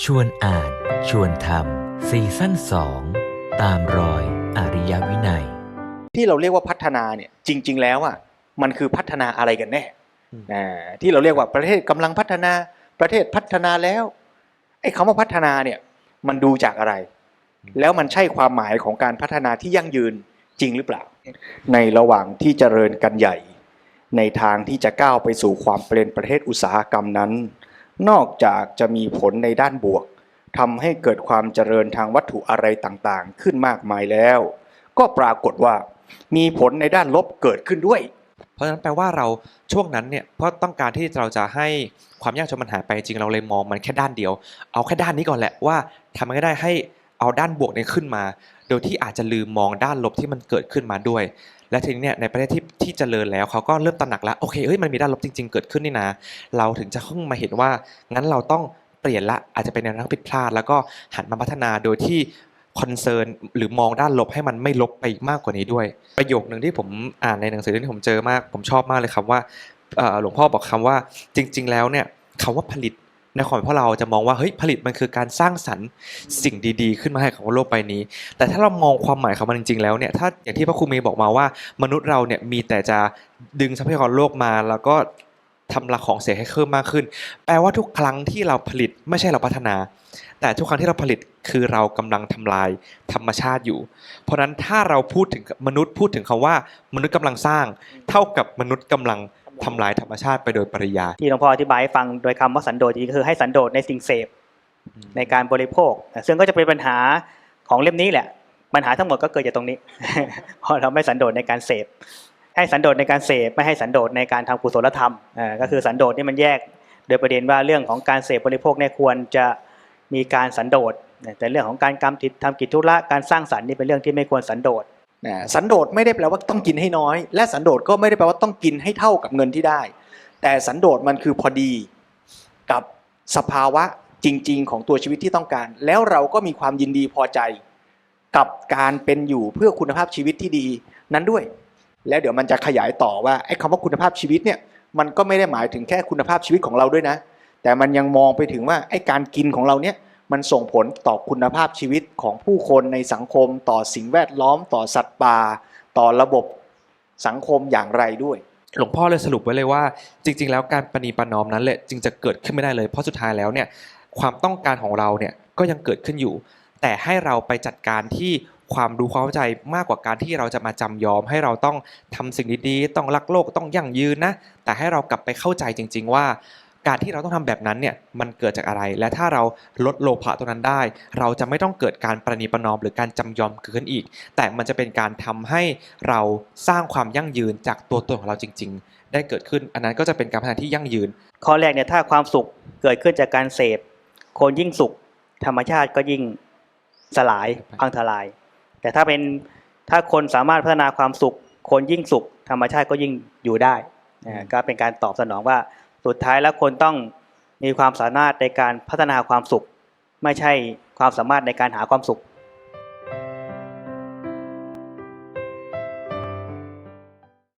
ชวนอ่าน ชวนทำซีซั่นสองตามรอยอริยวินัย ที่เราเรียกว่าพัฒนาเนี่ยจริง ๆ แล้วอะมันคือพัฒนาอะไรกันแน่อืมอ่าที่เราเรียกว่าประเทศกำลังพัฒนาประเทศพัฒนาแล้วไอ้คำว่าพัฒนาเนี่ยมันดูจากอะไร แล้วมันใช่ความหมายของการพัฒนาที่ยั่งยืนจริงหรือเปล่า ในระหว่างที่เจริญกันใหญ่ ในทางที่จะก้าวไปสู่ความเป็นประเทศอุตสาหกรรมนั้น นอกจากจะมีผลในด้านบวกทำให้เกิดความเจริญทางวัตถุอะไรต่างๆ ขึ้นมากมายแล้ว ก็ปรากฏว่า มีผลในด้านลบเกิดขึ้นด้วย เพราะฉะนั้นแปลว่าเราช่วงนั้นเนี่ยเพราะต้องการที่เราจะให้ความยากจนมันหายไปจริงเราเลยมองมันแค่ด้านเดียว เอาแค่ด้านนี้ก่อนแหละว่าทำมันไงก็ได้ให้ เอาด้านบวกเนี่ยขึ้นมา โดยที่อาจจะลืมมองด้านลบที่มันเกิดขึ้นมาด้วย และทีนี้เนี่ยในประเทศที่ที่เจริญแล้วเขาก็เริ่มตระหนักแล้วโอเคเฮ้ยมันมีด้านลบจริง ๆ เกิดขึ้นนี่นะ เราถึงจะเพิ่งมาเห็นว่างั้นเราต้องเปลี่ยนละอาจจะเป็นแนวทางผิดพลาด แล้วก็หันมาพัฒนาโดยที่คอนเซิร์นหรือมองด้านลบให้มันไม่ลบไปมากกว่านี้ด้วย ประโยคหนึ่งที่ผมอ่านในหนังสือที่ผมเจอมาก ผมชอบมากเลยครับว่าหลวงพ่อบอกคำว่าจริง ๆ แล้วเนี่ยคำว่าผลิต ในความเพรายพวกเราจะมองว่าเฮ้ยผลิตมันคือการสร้างสรรค์สิ่งดีๆ ขึ้นมาให้ของโลกใบนี้ แต่ถ้าเรามองความหมายของมันจริงๆแล้วเนี่ยถ้าอย่างที่พระครูเมย์บอกมาว่า มนุษย์เราเนี่ยมีแต่จะดึงทรัพยากรโลกมาแล้วก็ ทำละของเสียให้เพิ่มมากขึ้น แปลว่าทุกครั้งที่เราผลิตไม่ใช่เราพัฒนา แต่ทุกครั้งที่เราผลิตคือเรากำลังทำลายธรรมชาติอยู่ เพราะฉะนั้นถ้าเราพูดถึงมนุษย์พูดถึงคำว่า มนุษย์กำลังสร้าง เท่ากับมนุษย์กำลังทำลายธรรมชาติไปโดยปริยายที่หลวงพ่ออธิบายให้ฟังโดยคำว่าสันโดษจริงๆคือให้สันโดษในสิ่งเสพในการบริโภค ซึ่งก็จะเป็นปัญหาของเล่มนี้แหละ ปัญหาทั้งหมดก็เกิดจากตรงนี้เพราะเราไม่สันโดษในการเสพ ให้สันโดษในการเสพไม่ให้สันโดษในการทำกุศลธรรมอ่าก็คือสันโดษนี่มันแยก โดยประเด็นว่าเรื่องของการเสพบริโภคเนี่ยควรจะมีการสันโดษแต่เรื่องของการกรรมติดทำกิจธุระการสร้างสรรค์นี่เป็นเรื่องที่ไม่ควรสันโดษนะสันโดษไม่ได้แปลว่าต้องกินให้น้อย และสันโดษก็ไม่ได้แปลว่าต้องกินให้เท่ากับเงินที่ได้ แต่สันโดษมันคือพอดีกับสภาวะจริง ๆ ของตัวชีวิตที่ต้องการ แล้วเราก็มีความยินดีพอใจ กับการเป็นอยู่เพื่อคุณภาพชีวิตที่ดีนั้นด้วย แล้วเดี๋ยวมันจะขยายต่อว่าไอ้คำว่าคุณภาพชีวิตเนี่ยมันก็ไม่ได้หมายถึงแค่คุณภาพชีวิตของเราด้วยนะ แต่มันยังมองไปถึงว่าไอ้การกินของเราเนี่ยมันส่งผลต่อคุณภาพชีวิตของผู้คนในสังคม ต่อสิ่งแวดล้อม ต่อสัตว์ป่า ต่อระบบสังคมอย่างไรด้วย หลวงพ่อเลยสรุปไว้เลยว่า จริง ๆ แล้วการประนีประนอมนั้นแหละจึงจะเกิดขึ้นไม่ได้เลย เพราะสุดท้ายแล้วเนี่ยความต้องการของเราเนี่ยก็ยังเกิดขึ้นอยู่ แต่ให้เราไปจัดการที่ ความรู้ความเข้าใจมากกว่าการที่เราจะมาจำยอม ให้เราต้องทำสิ่งดีๆต้องรักโลกต้องยั่งยืนนะ แต่ให้เรากลับไปเข้าใจจริง ๆ ว่า การที่เราต้องทำแบบนั้นเนี่ยมันเกิดจากอะไร และถ้าเราลดโลภะตรงนั้นได้ เราจะไม่ต้องเกิดการประนีประนอมหรือการจำยอมเกิดขึ้นอีก แต่มันจะเป็นการทำให้เราสร้างความยั่งยืนจากตัวตนของเราจริง ๆ ได้เกิดขึ้น อันนั้นก็จะเป็นการพัฒนาที่ยั่งยืน ข้อแรกเนี่ยถ้าความสุขเกิดขึ้นจากการเสพคนยิ่งสุข ธรรมชาติก็ยิ่งสลายพังทลาย แต่ถ้าเป็นถ้าคนสามารถพัฒนาความสุข คนยิ่งสุข ธรรมชาติก็ยิ่งอยู่ได้อ่าก็เป็นการตอบสนองว่าสุดท้ายแล้วคนต้องมีความสามารถในการพัฒนาความสุข ไม่ใช่ความสามารถในการหาความสุข